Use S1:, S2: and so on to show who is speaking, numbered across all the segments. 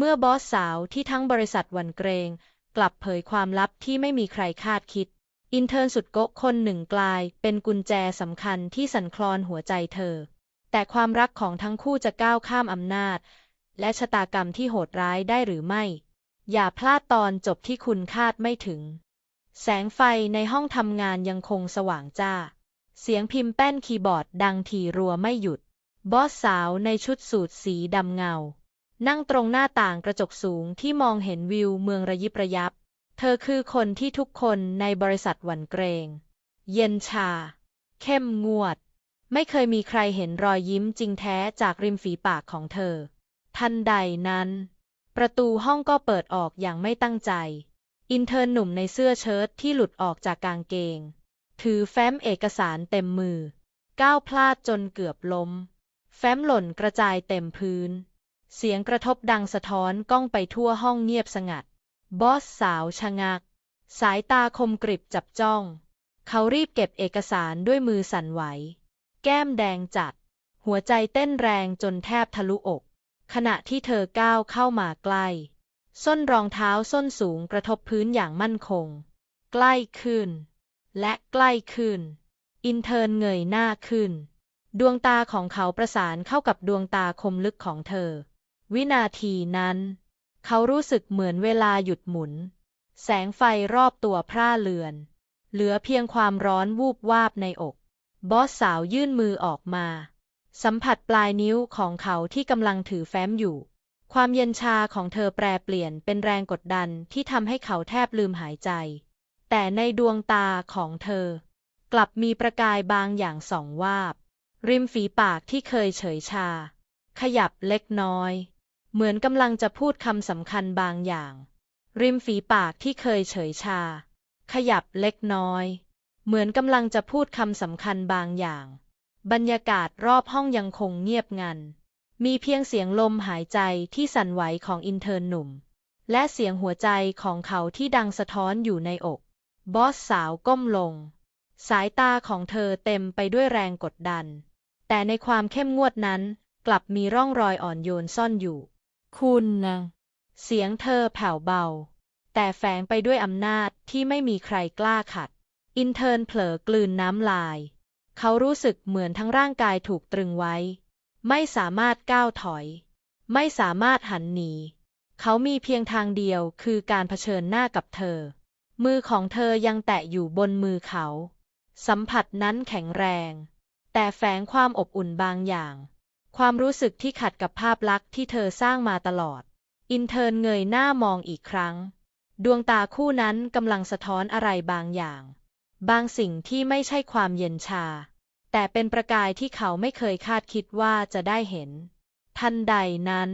S1: เมื่อบอสสาวที่ทั้งบริษัทหวันเกรง กลับเผยความลับที่ไม่มีใครคาดคิด อินเทอร์สุดโกะคนหนึ่งกลาย เป็นกุญแจสำคัญที่สั่นคลอนหัวใจเธอ แต่ความรักของทั้งคู่จะก้าวข้ามอำนาจ และชะตากรรมที่โหดร้ายได้หรือไม่ อย่าพลาดตอนจบที่คุณคาดไม่ถึง แสงไฟในห้องทำงานยังคงสว่างจ้า เสียงพิมพ์แป้นคีย์บอร์ดดังถี่รัวไม่หยุด บอสสาวในชุดสูทสีดำเงา นั่งตรงหน้าต่างกระจกสูงที่มองเห็นวิวเมืองระยิบระยับ เธอคือคนที่ทุกคนในบริษัทหวั่นเกรง เย็นชา เข้มงวด ไม่เคยมีใครเห็นรอยยิ้มจริงแท้จากริมฝีปากของเธอ ทันใดนั้น ประตูห้องก็เปิดออกอย่างไม่ตั้งใจ อินเทอร์หนุ่มในเสื้อเชิ้ตที่หลุดออกจากกางเกง ถือแฟ้มเอกสารเต็มมือ ก้าวพลาดจนเกือบล้ม แฟ้มหล่นกระจายเต็มพื้น เสียงกระทบดังสะท้อนก้องไปทั่วห้องเงียบสงัด บอสสาวชะงัก สายตาคมกริบจับจ้อง เขารีบเก็บเอกสารด้วยมือสั่นไหว แก้มแดงจัด หัวใจเต้นแรงจนแทบทะลุอก ขณะที่เธอก้าวเข้ามาใกล้ ส้นรองเท้าส้นสูงกระทบพื้นอย่างมั่นคง ใกล้ขึ้น และใกล้ขึ้น อินเทอร์เงยหน้าขึ้น ดวงตาของเขาประสานเข้ากับดวงตาคมลึกของเธอ วินาทีนั้น เขารู้สึกเหมือนเวลาหยุดหมุน แสงไฟรอบตัวพร่าเลือน เหลือเพียงความร้อนวูบวาบในอก บอสสาวยื่นมือออกมา สัมผัสปลายนิ้วของเขาที่กำลังถือแฟ้มอยู่ ความเย็นชาของเธอแปรเปลี่ยนเป็นแรงกดดันที่ทำให้เขาแทบลืมหายใจ แต่ในดวงตาของเธอ กลับมีประกายบางอย่างส่องวาบ ริมฝีปากที่เคยเฉยชา ขยับเล็กน้อย เหมือนกำลังจะพูดคำสำคัญบางอย่าง ริมฝีปากที่เคยเฉยชา ขยับเล็กน้อย เหมือนกำลังจะพูดคำสำคัญบางอย่าง บรรยากาศรอบห้องยังคงเงียบงัน มีเพียงเสียงลมหายใจที่สั่นไหวของอินเทอร์นหนุ่ม และเสียงหัวใจของเขาที่ดังสะท้อนอยู่ในอก บอสสาวก้มลง สายตาของเธอเต็มไปด้วยแรงกดดัน แต่ในความเข้มงวดนั้นกลับมีร่องรอยอ่อนโยนซ่อนอยู่ คุณนะเสียงเธอแผ่วเบา แต่แฝงไปด้วยอำนาจที่ไม่มีใครกล้าขัด อินเทอร์นเผลอกลืนน้ำลาย เขารู้สึกเหมือนทั้งร่างกายถูกตรึงไว้ ไม่สามารถก้าวถอย ไม่สามารถหันหนี เขามีเพียงทางเดียวคือการเผชิญหน้ากับเธอ มือของเธอยังแตะอยู่บนมือเขา สัมผัสนั้นแข็งแรง แต่แฝงความอบอุ่นบางอย่าง ความรู้สึกที่ขัดกับภาพลักษณ์ที่เธอสร้างมาตลอด อินเทอร์นเงยหน้ามองอีกครั้ง ดวงตาคู่นั้นกำลังสะท้อนอะไรบางอย่าง บางสิ่งที่ไม่ใช่ความเย็นชา แต่เป็นประกายที่เขาไม่เคยคาดคิดว่าจะได้เห็น ทันใดนั้น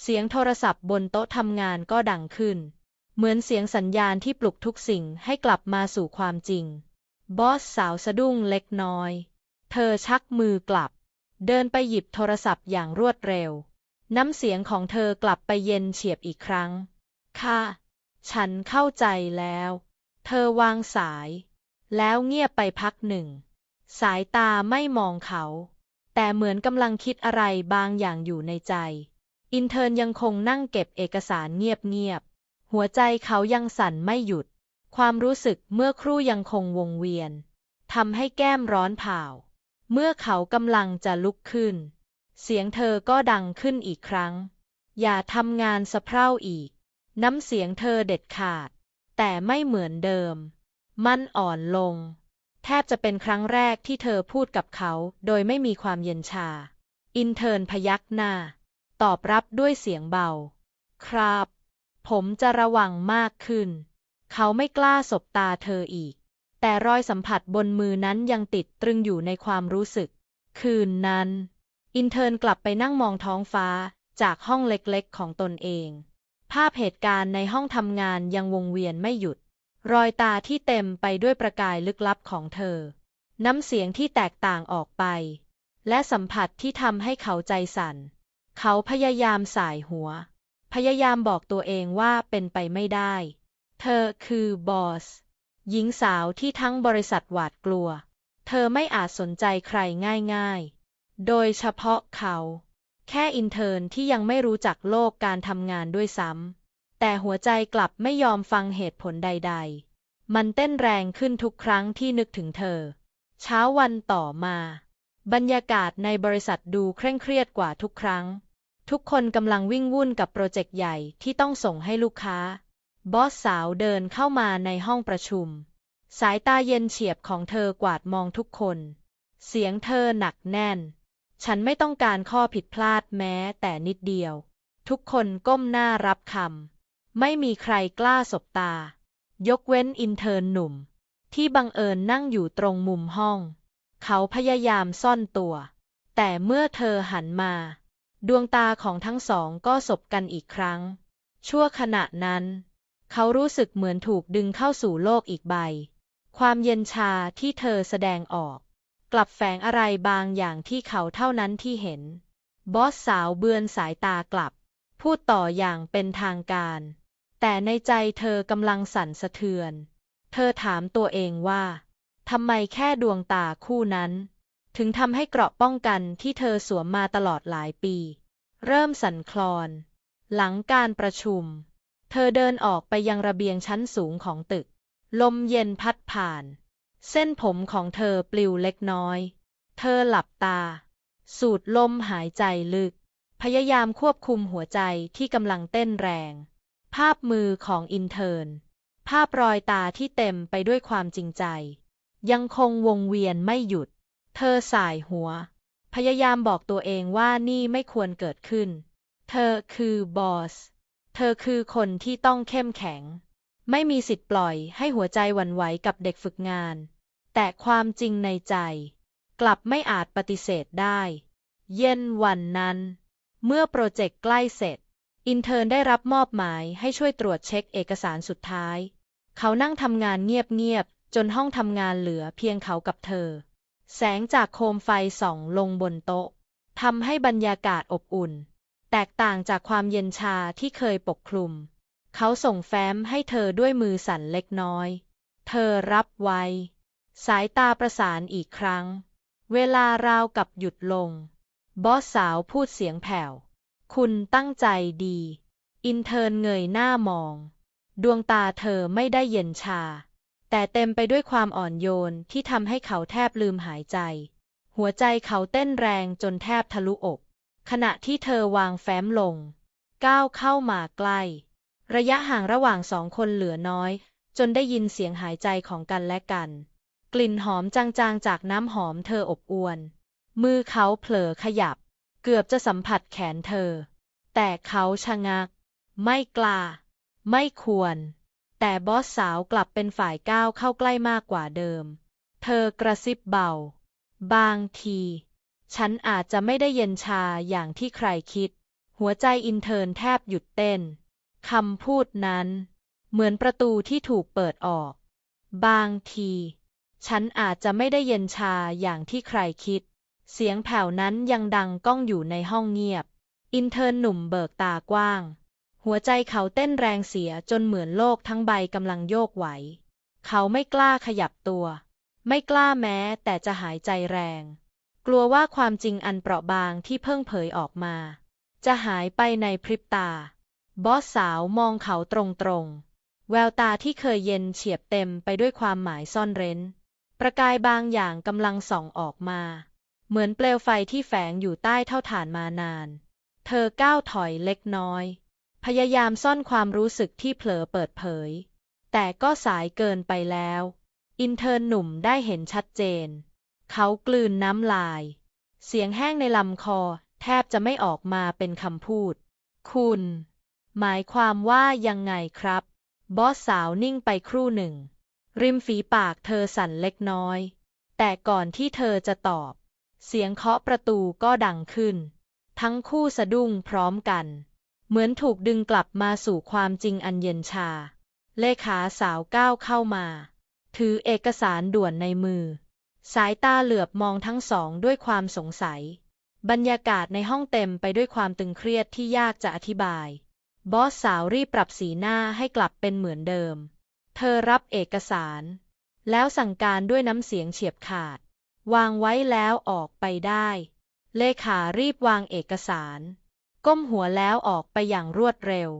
S1: เสียงโทรศัพท์บนโต๊ะทำงานก็ดังขึ้น เหมือนเสียงสัญญาณที่ปลุกทุกสิ่งให้กลับมาสู่ความจริง บอสสาวสะดุ้งเล็กน้อย เธอชักมือกลับ เดินไปหยิบโทรศัพท์อย่างรวดเร็ว น้ำเสียงของเธอกลับไปเย็นเฉียบอีกครั้ง ค่ะ ฉันเข้าใจแล้ว เธอวางสาย แล้วเงียบไปพักหนึ่ง สายตาไม่มองเขา แต่เหมือนกำลังคิดอะไรบางอย่างอยู่ในใจ อินเทอร์ยังคงนั่งเก็บเอกสารเงียบๆ หัวใจเขายังสั่นไม่หยุด ความรู้สึกเมื่อครู่ยังคงวงเวียนทำให้แก้มร้อนเผา เมื่อเขากำลังจะลุกขึ้น เสียงเธอก็ดังขึ้นอีกครั้ง อย่าทำงานสะเพร่าอีก น้ำเสียงเธอเด็ดขาด แต่ไม่เหมือนเดิม มันอ่อนลง แทบจะเป็นครั้งแรกที่เธอพูดกับเขาโดยไม่มีความเย็นชา อินเทอร์นพยักหน้า ตอบรับด้วยเสียงเบา ครับ ผมจะระวังมากขึ้น เขาไม่กล้าสบตาเธออีก แต่รอยสัมผัสบนมือนั้นยังติดตรึงอยู่ในความรู้สึก คืนนั้น อินเทอร์นกลับไปนั่งมองท้องฟ้าจากห้องเล็กๆของตนเอง ภาพเหตุการณ์ในห้องทำงานยังวงเวียนไม่หยุด รอยตาที่เต็มไปด้วยประกายลึกลับของเธอ น้ำเสียงที่แตกต่างออกไป และสัมผัสที่ทำให้เขาใจสั่น เขาพยายามสายหัว พยายามบอกตัวเองว่าเป็นไปไม่ได้ เธอคือบอส หญิงสาวที่ทั้งบริษัทหวาดกลัว เธอไม่อาจสนใจใครง่ายๆ โดยเฉพาะเขา แค่อินเทอร์นที่ยังไม่รู้จักโลกการทำงานด้วยซ้ำ แต่หัวใจกลับไม่ยอมฟังเหตุผลใดๆ มันเต้นแรงขึ้นทุกครั้งที่นึกถึงเธอ เช้าวันต่อมา บรรยากาศในบริษัทดูเคร่งเครียดกว่าทุกครั้ง ทุกคนกำลังวิ่งวุ่นกับโปรเจกต์ใหญ่ที่ต้องส่งให้ลูกค้า บอสสาวเดินเข้ามาในห้องประชุม สายตาเย็นเฉียบของเธอกวาดมองทุกคน เสียงเธอหนักแน่น ฉันไม่ต้องการข้อผิดพลาดแม้แต่นิดเดียว ทุกคนก้มหน้ารับคำ ไม่มีใครกล้าสบตา ยกเว้นอินเทอร์หนุ่ม ที่บังเอิญนั่งอยู่ตรงมุมห้อง เขาพยายามซ่อนตัว แต่เมื่อเธอหันมา ดวงตาของทั้งสองก็สบกันอีกครั้ง ชั่วขณะนั้น เขารู้สึกเหมือนถูกดึงเข้าสู่โลกอีกใบ ความเย็นชาที่เธอแสดงออก กลับแฝงอะไรบางอย่างที่เขาเท่านั้นที่เห็น บอสสาวเบือนสายตากลับ พูดต่ออย่างเป็นทางการ แต่ในใจเธอกำลังสั่นสะเทือน เธอถามตัวเองว่าทำไมแค่ดวงตาคู่นั้น ถึงทำให้เกราะป้องกันที่เธอสวมมาตลอดหลายปี เริ่มสั่นคลอน หลังการประชุม เธอเดินออกไปยังระเบียงชั้นสูงของตึก ลมเย็นพัดผ่าน เส้นผมของเธอปลิวเล็กน้อย เธอหลับตา สูดลมหายใจลึก พยายามควบคุมหัวใจที่กำลังเต้นแรง ภาพมือของอินเทอร์น ภาพรอยตาที่เต็มไปด้วยความจริงใจ ยังคงวงเวียนไม่หยุด เธอสายหัว พยายามบอกตัวเองว่านี่ไม่ควรเกิดขึ้น เธอคือบอส เธอคือคนที่ต้องเข้มแข็ง ไม่มีสิทธิ์ปล่อยให้หัวใจหวั่นไหวกับเด็กฝึกงาน แต่ความจริงในใจ กลับไม่อาจปฏิเสธได้ เย็นวันนั้น เมื่อโปรเจกต์ใกล้เสร็จ อินเทอร์ได้รับมอบหมายให้ช่วยตรวจเช็คเอกสารสุดท้าย เขานั่งทำงานเงียบๆจนห้องทำงานเหลือเพียงเขากับเธอ แสงจากโคมไฟส่องลงบนโต๊ะทำให้บรรยากาศอบอุ่น แตกต่างจากความเย็นชาที่เคยปกคลุม เขาส่งแฟ้มให้เธอด้วยมือสั่นเล็กน้อย เธอรับไว้ สายตาประสานอีกครั้ง เวลาราวกับหยุดลง บอสสาวพูดเสียงแผ่ว คุณตั้งใจดี อินเทอร์นเงยหน้ามอง ดวงตาเธอไม่ได้เย็นชา แต่เต็มไปด้วยความอ่อนโยนที่ทำให้เขาแทบลืมหายใจ หัวใจเขาเต้นแรงจนแทบทะลุอก ขณะที่เธอวางแฟ้มลง ก้าวเข้ามาใกล้ ระยะห่างระหว่างสองคนเหลือน้อย จนได้ยินเสียงหายใจของกันและกัน กลิ่นหอมจางๆจากน้ำหอมเธออบอวน มือเขาเผลอขยับ เกือบจะสัมผัสแขนเธอ แต่เขาชะงัก ไม่กล้า ไม่ควร แต่บอสสาวกลับเป็นฝ่ายก้าวเข้าใกล้มากกว่าเดิม เธอกระซิบเบา บางที ฉันอาจจะไม่ได้เย็นชาอย่างที่ใครคิด หัวใจอินเทอร์นแทบหยุดเต้น คำพูดนั้น เหมือนประตูที่ถูกเปิดออก บางที ฉันอาจจะไม่ได้เย็นชาอย่างที่ใครคิด เสียงแผ่วนั้นยังดังก้องอยู่ในห้องเงียบ อินเทอร์นหนุ่มเบิกตากว้าง หัวใจเขาเต้นแรงเสียจนเหมือนโลกทั้งใบกำลังโยกไหว เขาไม่กล้าขยับตัว ไม่กล้าแม้แต่จะหายใจแรง กลัวว่าความจริงอันเปราะบางที่เพิ่งเผยออกมา จะหายไปในพริบตา บอสสาวมองเขาตรงๆ แววตาที่เคยเย็นเฉียบเต็มไปด้วยความหมายซ่อนเร้น ประกายบางอย่างกำลังส่องออกมา เหมือนเปลวไฟที่แฝงอยู่ใต้เท่าฐานมานาน เธอก้าวถอยเล็กน้อย พยายามซ่อนความรู้สึกที่เผลอเปิดเผย แต่ก็สายเกินไปแล้ว อินเทอร์นหนุ่มได้เห็นชัดเจน เขากลืนน้ำลาย เสียงแห้งในลำคอ แทบจะไม่ออกมาเป็นคำพูด คุณ หมายความว่ายังไงครับ บอสสาวนิ่งไปครู่หนึ่ง ริมฝีปากเธอสั่นเล็กน้อย แต่ก่อนที่เธอจะตอบ เสียงเคาะประตูก็ดังขึ้น ทั้งคู่สะดุ้งพร้อมกัน เหมือนถูกดึงกลับมาสู่ความจริงอันเย็นชา เลขาสาวก้าวเข้ามา ถือเอกสารด่วนในมือ สายตาเหลือบมองทั้งสองด้วยความสงสัย บรรยากาศในห้องเต็มไปด้วยความตึงเครียดที่ยากจะอธิบาย บอสสาวรีบปรับสีหน้าให้กลับเป็นเหมือนเดิม เธอรับเอกสาร แล้วสั่งการด้วยน้ำเสียงเฉียบขาด วางไว้แล้วออกไปได้ เลขารีบวางเอกสาร ก้มหัวแล้วออกไปอย่างรวดเร็ว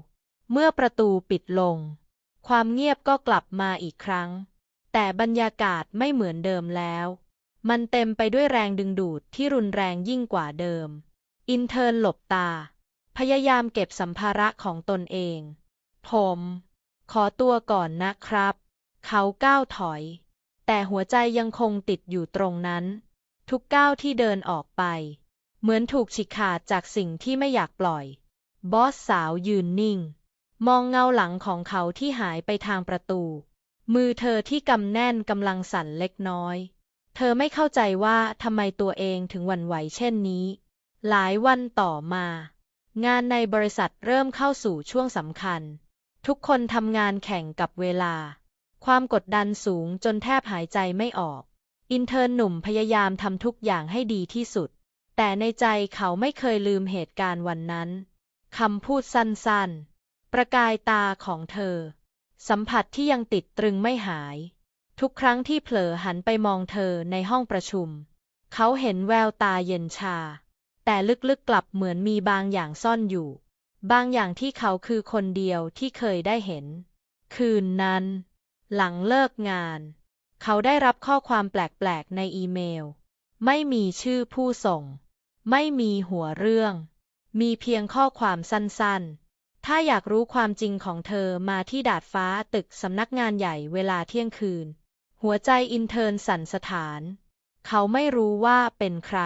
S1: เมื่อประตูปิดลง ความเงียบก็กลับมาอีกครั้ง แต่บรรยากาศไม่เหมือนเดิมแล้ว มันเต็มไปด้วยแรงดึงดูดที่รุนแรงยิ่งกว่าเดิม อินเทอร์หลบตา พยายามเก็บสัมภาระของตนเอง ผม ขอตัวก่อนนะครับ เขาก้าวถอย แต่หัวใจยังคงติดอยู่ตรงนั้น ทุกก้าวที่เดินออกไป เหมือนถูกฉีกขาดจากสิ่งที่ไม่อยากปล่อย บอสสาวยืนนิ่ง มองเงาหลังของเขาที่หายไปทางประตู มือเธอที่กำแน่นกำลังสั่นเล็กน้อย เธอไม่เข้าใจว่าทำไมตัวเองถึงหวั่นไหวเช่นนี้ หลายวันต่อมา งานในบริษัทเริ่มเข้าสู่ช่วงสำคัญ ทุกคนทำงานแข่งกับเวลา ความกดดันสูงจนแทบหายใจไม่ออก อินเทอร์หนุ่มพยายามทำทุกอย่างให้ดีที่สุด แต่ในใจเขาไม่เคยลืมเหตุการณ์วันนั้นคำพูดสั้นๆ ประกายตาของเธอ สัมผัสที่ยังติดตรึงไม่หาย ทุกครั้งที่เผลอหันไปมองเธอในห้องประชุม เขาเห็นแววตาเย็นชา แต่ลึกๆกลับเหมือนมีบางอย่างซ่อนอยู่ บางอย่างที่เขาคือคนเดียวที่เคยได้เห็น คืนนั้น หลังเลิกงาน เขาได้รับข้อความแปลกๆในอีเมล ไม่มีชื่อผู้ส่ง ไม่มีหัวเรื่อง มีเพียงข้อความสั้นๆ ถ้าอยากรู้ความจริงของเธอมาที่ดาดฟ้าตึกสำนักงานใหญ่เวลาเที่ยงคืน หัวใจอินเทอร์นสั่นสถาน เขาไม่รู้ว่าเป็นใคร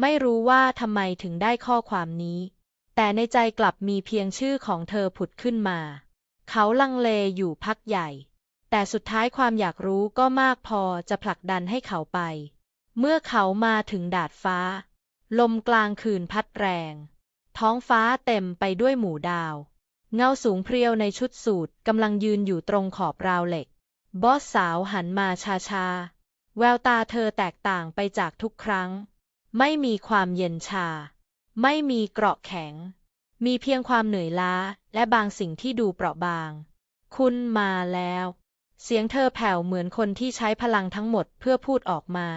S1: ไม่รู้ว่าทำไมถึงได้ข้อความนี้ แต่ในใจกลับมีเพียงชื่อของเธอผุดขึ้นมา เขาลังเลอยู่พักใหญ่ แต่สุดท้ายความอยากรู้ก็มากพอจะผลักดันให้เขาไป เมื่อเขามาถึงดาดฟ้า ลมกลางคืนพัดแรง ท้องฟ้าเต็มไปด้วยหมู่ดาว เงาสูงเพรียวในชุดสูทกำลังยืนอยู่ตรงขอบราวเหล็ก บอสสาวหันมาชาๆแววตาเธอแตกต่างไปจากทุกครั้ง ไม่มีความเย็นชา ไม่มีเกราะแข็ง มีเพียงความเหนื่อยล้าและบางสิ่งที่ดูเปราะบาง คุณมาแล้ว เสียงเธอแผ่วเหมือนคนที่ใช้พลังทั้งหมดเพื่อพูดออกมา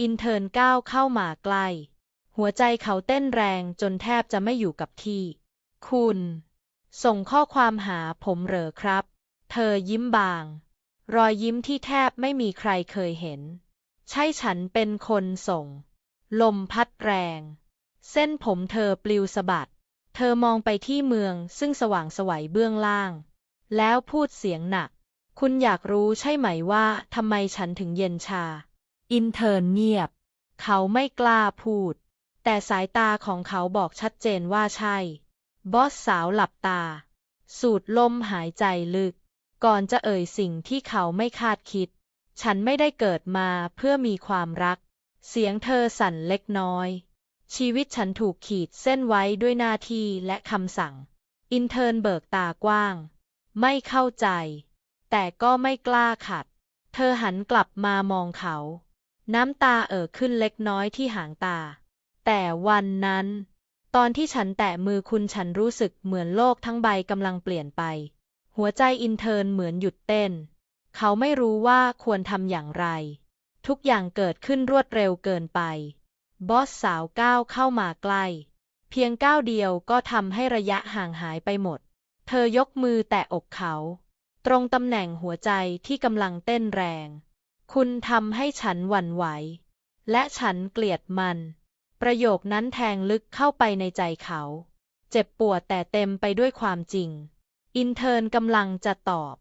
S1: อินเทอร์นก้าวเข้ามาใกล้ หัวใจเขาเต้นแรงจนแทบจะไม่อยู่กับที่ คุณ ส่งข้อความหาผมเหรอครับ เธอยิ้มบาง รอยยิ้มที่แทบไม่มีใครเคยเห็น ใช่ฉันเป็นคนส่ง ลมพัดแรง เส้นผมเธอปลิวสะบัด เธอมองไปที่เมืองซึ่งสว่างสวัยเบื้องล่าง แล้วพูดเสียงหนัก คุณอยากรู้ใช่ไหมว่าทำไมฉันถึงเย็นชา อินเทอร์เงียบ เขาไม่กล้าพูด แต่สายตาของเขาบอกชัดเจนว่าใช่ บอสสาวหลับตา สูดลมหายใจลึก ก่อนจะเอ่ยสิ่งที่เขาไม่คาดคิด ฉันไม่ได้เกิดมาเพื่อมีความรัก เสียงเธอสั่นเล็กน้อย ชีวิตฉันถูกขีดเส้นไว้ด้วยหน้าที่และคำสั่ง อินเทอร์นเบิกตากว้าง ไม่เข้าใจ แต่ก็ไม่กล้าขัด เธอหันกลับมามองเขา น้ำตาเอ่อขึ้นเล็กน้อยที่หางตา แต่วันนั้น ตอนที่ฉันแตะมือคุณฉันรู้สึกเหมือนโลกทั้งใบกำลังเปลี่ยนไป หัวใจอินเทอร์นเหมือนหยุดเต้น เขาไม่รู้ว่าควรทำอย่างไร ทุกอย่างเกิดขึ้นรวดเร็วเกินไป บอสสาวก้าวเข้ามาใกล้ เพียงก้าวเดียวก็ทำให้ระยะห่างหายไปหมด เธอยกมือแตะอกเขา ตรงตำแหน่งหัวใจที่กำลังเต้นแรง คุณทำให้ฉันหวั่นไหว และฉันเกลียดมัน ประโยคนั้นแทงลึกเข้าไปในใจเขา เจ็บปวดแต่เต็มไปด้วยความจริง อินเทอร์นกำลังจะตอบ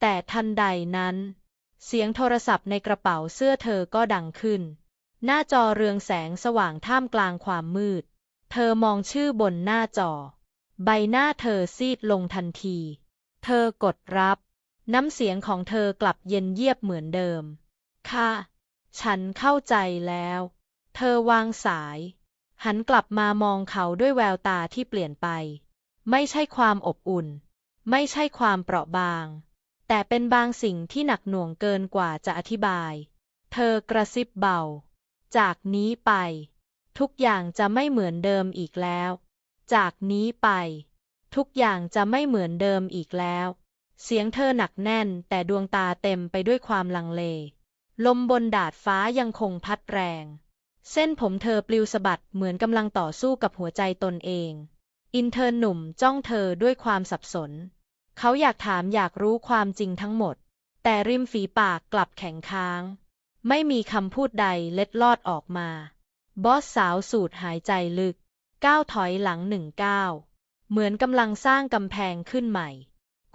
S1: แต่ทันใดนั้น เสียงโทรศัพท์ในกระเป๋าเสื้อเธอก็ดังขึ้น หน้าจอเรืองแสงสว่างท่ามกลางความมืด เธอมองชื่อบนหน้าจอ ใบหน้าเธอซีดลงทันที เธอกดรับ น้ำเสียงของเธอกลับเย็นเยียบเหมือนเดิม ค่ะ ฉันเข้าใจแล้ว เธอวางสาย หันกลับมามองเขาด้วยแววตาที่เปลี่ยนไป ไม่ใช่ความอบอุ่น ไม่ใช่ความเปราะบาง แต่เป็นบางสิ่งที่หนักหน่วงเกินกว่าจะอธิบาย เธอกระซิบเบา จากนี้ไป ทุกอย่างจะไม่เหมือนเดิมอีกแล้ว จากนี้ไป ทุกอย่างจะไม่เหมือนเดิมอีกแล้ว เสียงเธอหนักแน่นแต่ดวงตาเต็มไปด้วยความลังเล ลมบนดาดฟ้ายังคงพัดแรง เส้นผมเธอปลิวสะบัดเหมือนกำลังต่อสู้กับหัวใจตนเอง อินเทอร์หนุ่มจ้องเธอด้วยความสับสน เขาอยากถามอยากรู้ความจริงทั้งหมด แต่ริมฝีปากกลับแข็งค้าง ไม่มีคำพูดใดเล็ดลอดออกมา บอสสาวสูดหายใจลึก ก้าวถอยหลังหนึ่งก้าวเหมือนกำลังสร้างกำแพงขึ้นใหม่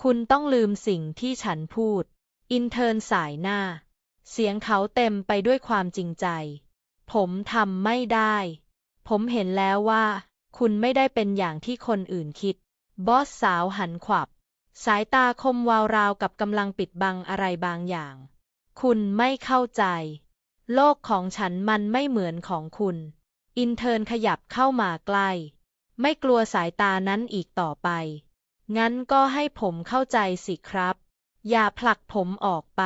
S1: คุณต้องลืมสิ่งที่ฉันพูด อินเทอร์สายหน้า เสียงเขาเต็มไปด้วยความจริงใจ ผมทำไม่ได้ ผมเห็นแล้วว่า คุณไม่ได้เป็นอย่างที่คนอื่นคิด บอสสาวหันขวับ สายตาคมวาวราวกับกำลังปิดบังอะไรบางอย่าง คุณไม่เข้าใจ โลกของฉันมันไม่เหมือนของคุณ อินเทอร์นขยับเข้ามาใกล้ ไม่กลัวสายตานั้นอีกต่อไป งั้นก็ให้ผมเข้าใจสิครับ อย่าผลักผมออกไป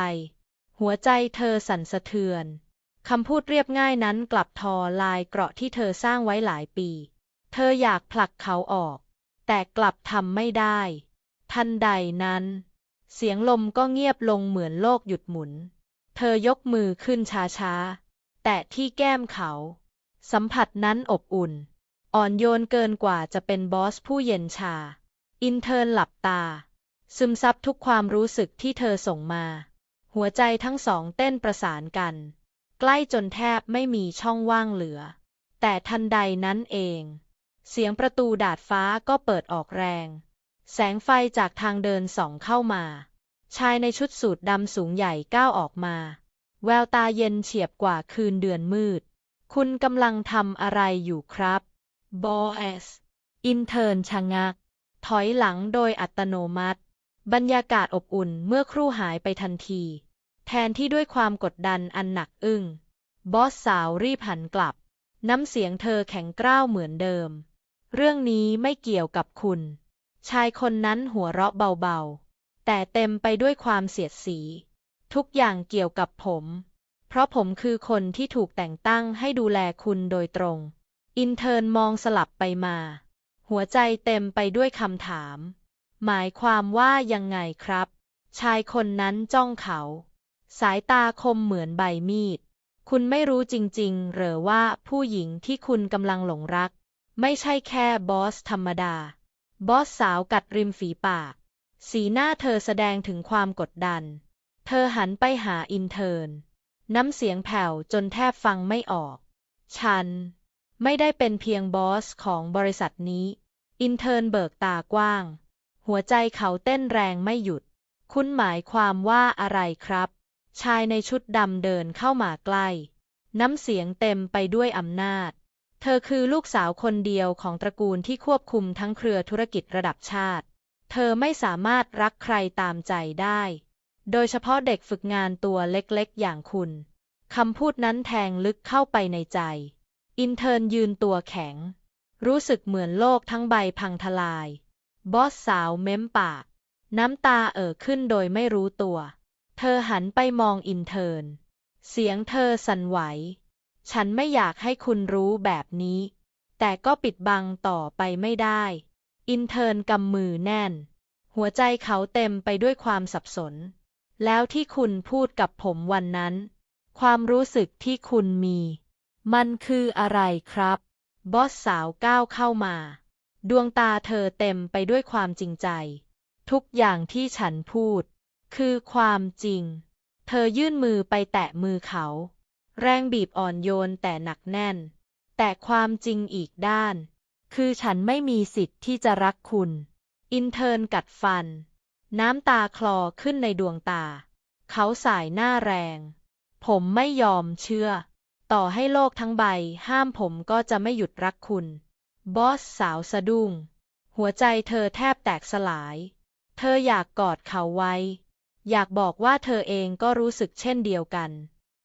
S1: หัวใจเธอสั่นสะเทือน คำพูดเรียบง่ายนั้นกลับทอลายเกราะที่เธอสร้างไว้หลายปี เธออยากผลักเขาออก แต่กลับทำไม่ได้ ทันใดนั้น เสียงลมก็เงียบลงเหมือนโลกหยุดหมุน เธอยกมือขึ้นช้าๆ แตะที่แก้มเขา สัมผัสนั้นอบอุ่น อ่อนโยนเกินกว่าจะเป็นบอสผู้เย็นชา อินเทอร์หลับตา ซึมซับทุกความรู้สึกที่เธอส่งมา หัวใจทั้งสองเต้นประสานกัน ใกล้จนแทบไม่มีช่องว่างเหลือ แต่ทันใดนั้นเอง เสียงประตูดาดฟ้าก็เปิดออกแรง แสงไฟจากทางเดินส่องเข้ามา ชายในชุดสูทดำสูงใหญ่ก้าวออกมา แววตาเย็นเฉียบกว่าคืนเดือนมืด คุณกำลังทำอะไรอยู่ครับ บอส อินเทอร์นชะงัก ถอยหลังโดยอัตโนมัติ บรรยากาศอบอุ่นเมื่อครู่หายไปทันที แทนที่ด้วยความกดดันอันหนักอึ้ง บอสสาวรีบหันกลับ น้ำเสียงเธอแข็งกร้าวเหมือนเดิม เรื่องนี้ไม่เกี่ยวกับคุณ ชายคนนั้นหัวเราะเบาๆ แต่เต็มไปด้วยความเสียดสี ทุกอย่างเกี่ยวกับผม เพราะผมคือคนที่ถูกแต่งตั้งให้ดูแลคุณโดยตรง อินเทอร์นมองสลับไปมา หัวใจเต็มไปด้วยคำถาม หมายความว่ายังไงครับ ชายคนนั้นจ้องเขา สายตาคมเหมือนใบมีด คุณไม่รู้จริงๆ หรือว่าผู้หญิงที่คุณกำลังหลงรัก ไม่ใช่แค่บอสธรรมดา บอสสาวกัดริมฝีปาก สีหน้าเธอแสดงถึงความกดดัน เธอหันไปหาอินเทอร์น น้ำเสียงแผ่วจนแทบฟังไม่ออก ฉัน ไม่ได้เป็นเพียงบอสของบริษัทนี้ อินเทอร์นเบิกตากว้าง หัวใจเขาเต้นแรงไม่หยุด คุณหมายความว่าอะไรครับ ชายในชุดดำเดินเข้ามาใกล้ น้ำเสียงเต็มไปด้วยอำนาจ เธอคือลูกสาวคนเดียวของตระกูลที่ควบคุมทั้งเครือธุรกิจระดับชาติ เธอไม่สามารถรักใครตามใจได้ โดยเฉพาะเด็กฝึกงานตัวเล็กๆ อย่างคุณคำพูดนั้นแทงลึกเข้าไปในใจ อินเทอร์นยืนตัวแข็ง รู้สึกเหมือนโลกทั้งใบพังทลาย บอสสาวเม้มปาก น้ำตาเอ่อขึ้นโดยไม่รู้ตัว เธอหันไปมองอินเทอร์น เสียงเธอสั่นไหว ฉันไม่อยากให้คุณรู้แบบนี้ แต่ก็ปิดบังต่อไปไม่ได้ อินเทอร์นกำมือแน่น หัวใจเขาเต็มไปด้วยความสับสน แล้วที่คุณพูดกับผมวันนั้น ความรู้สึกที่คุณมี มันคืออะไรครับ บอสสาวก้าวเข้ามา ดวงตาเธอเต็มไปด้วยความจริงใจ ทุกอย่างที่ฉันพูด คือความจริง เธอยื่นมือไปแตะมือเขา แรงบีบอ่อนโยนแต่หนักแน่น แต่ความจริงอีกด้าน คือฉันไม่มีสิทธิ์ที่จะรักคุณ อินเทอร์นกัดฟัน น้ำตาคลอขึ้นในดวงตา เขาสายหน้าแรง ผมไม่ยอมเชื่อ ต่อให้โลกทั้งใบ ห้ามผมก็จะไม่หยุดรักคุณ บอสสาวสะดุ้ง หัวใจเธอแทบแตกสลาย เธออยากกอดเขาไว้ อยากบอกว่าเธอเองก็รู้สึกเช่นเดียวกัน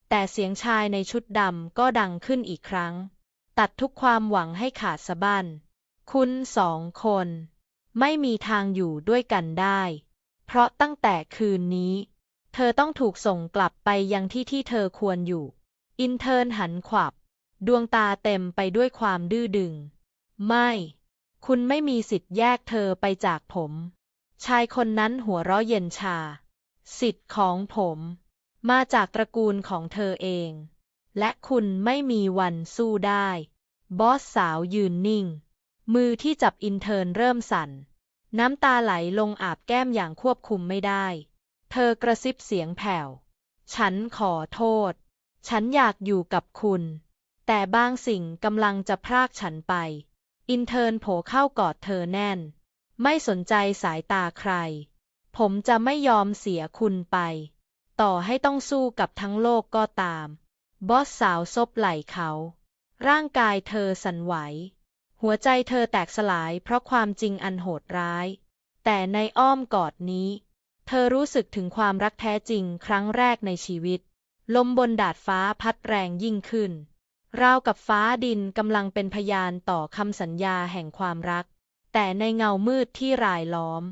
S1: แต่เสียงชายในชุดดำก็ดังขึ้นอีกครั้ง ตัดทุกความหวังให้ขาดสะบั้น คุณสองคน ไม่มีทางอยู่ด้วยกันได้ เพราะตั้งแต่คืนนี้ เธอต้องถูกส่งกลับไปยังที่ที่เธอควรอยู่ อินเทอร์นหันขวับ ดวงตาเต็มไปด้วยความดื้อดึง ไม่ คุณไม่มีสิทธิ์แยกเธอไปจากผม ชายคนนั้นหัวเราะเย็นชา สิทธิ์ของผมมาจากตระกูลของเธอเอง และคุณไม่มีวันสู้ได้ บอสสาวยืนนิ่ง มือที่จับอินเทิร์นเริ่มสั่น น้ำตาไหลลงอาบแก้มอย่างควบคุมไม่ได้ เธอกระซิบเสียงแผ่ว ฉันขอโทษ ฉันอยากอยู่กับคุณ แต่บางสิ่งกำลังจะพรากฉันไป อินเทิร์นโผเข้ากอดเธอแน่น ไม่สนใจสายตาใคร ผมจะไม่ยอมเสียคุณไป ต่อให้ต้องสู้กับทั้งโลกก็ตาม บอสสาวซบไหล่เขา ร่างกายเธอสั่นไหว หัวใจเธอแตกสลายเพราะความจริงอันโหดร้าย แต่ในอ้อมกอดนี้ เธอรู้สึกถึงความรักแท้จริงครั้งแรกในชีวิต ลมบนดาดฟ้าพัดแรงยิ่งขึ้น ราวกับฟ้าดินกำลังเป็นพยานต่อคำสัญญาแห่งความรัก แต่ในเงามืดที่รายล้อม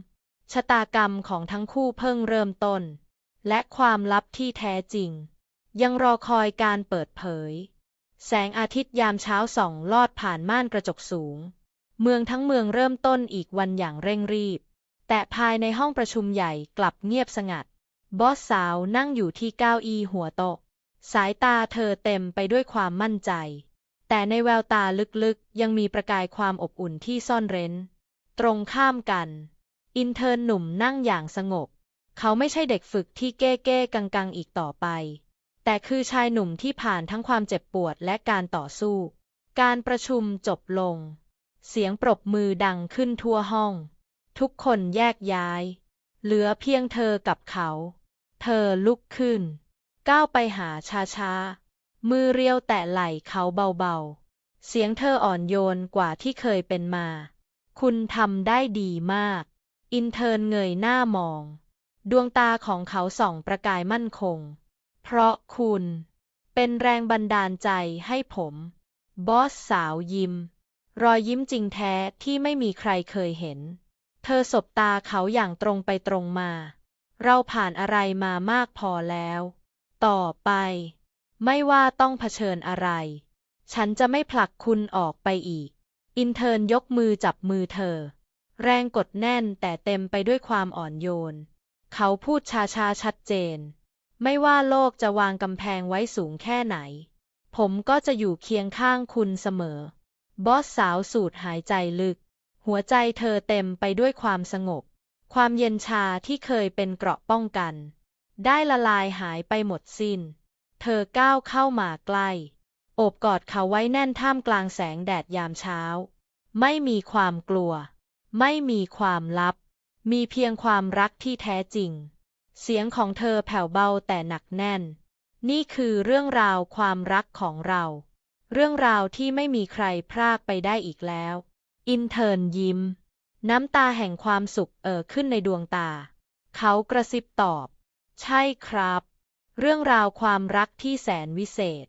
S1: ชะตากรรมของทั้งคู่เพิ่งเริ่มต้น และความลับที่แท้จริง ยังรอคอยการเปิดเผย แสงอาทิตย์ยามเช้าส่องลอดผ่านม่านกระจกสูง เมืองทั้งเมืองเริ่มต้นอีกวันอย่างเร่งรีบ แต่ภายในห้องประชุมใหญ่กลับเงียบสงัด บอสสาวนั่งอยู่ที่เก้าอี้หัวโต๊ะ สายตาเธอเต็มไปด้วยความมั่นใจ แต่ในแววตาลึกๆ ยังมีประกายความอบอุ่นที่ซ่อนเร้น ตรงข้ามกัน อินเทอร์หนุ่มนั่งอย่างสงบ เขาไม่ใช่เด็กฝึกที่เก้เก้กังกังอีกต่อไป แต่คือชายหนุ่มที่ผ่านทั้งความเจ็บปวดและการต่อสู้ การประชุมจบลง เสียงปรบมือดังขึ้นทั่วห้อง ทุกคนแยกย้าย เหลือเพียงเธอกับเขา เธอลุกขึ้น ก้าวไปหาช้าๆมือเรียวแตะไหล่เขาเบาๆ เสียงเธออ่อนโยนกว่าที่เคยเป็นมา คุณทำได้ดีมาก อินเทิร์นเงยหน้ามอง ดวงตาของเขาส่องประกายมั่นคง เพราะคุณ เป็นแรงบันดาลใจให้ผม บอสสาวยิ้ม รอยยิ้มจริงแท้ที่ไม่มีใครเคยเห็น เธอสบตาเขาอย่างตรงไปตรงมา เราผ่านอะไรมามากพอแล้ว ต่อไป ไม่ว่าต้องเผชิญอะไร ฉันจะไม่ผลักคุณออกไปอีก อินเทิร์นยกมือจับมือเธอ แรงกดแน่นแต่เต็มไปด้วยความอ่อนโยน เขาพูดช้าๆชัดเจน ไม่ว่าโลกจะวางกำแพงไว้สูงแค่ไหน ผมก็จะอยู่เคียงข้างคุณเสมอ บอสสาวสูดหายใจลึก หัวใจเธอเต็มไปด้วยความสงบ ความเย็นชาที่เคยเป็นเกราะป้องกัน ได้ละลายหายไปหมดสิ้น เธอก้าวเข้ามาใกล้โอบกอดเขาไว้แน่นท่ามกลางแสงแดดยามเช้า ไม่มีความกลัว ไม่มีความลับ มีเพียงความรักที่แท้จริง เสียงของเธอแผ่วเบาแต่หนักแน่น นี่คือเรื่องราวความรักของเรา เรื่องราวที่ไม่มีใครพรากไปได้อีกแล้ว อินเทิร์นยิ้ม น้ำตาแห่งความสุขเอ่อขึ้นในดวงตา เขากระซิบตอบ ใช่ครับ เรื่องราวความรักที่แสนวิเศษ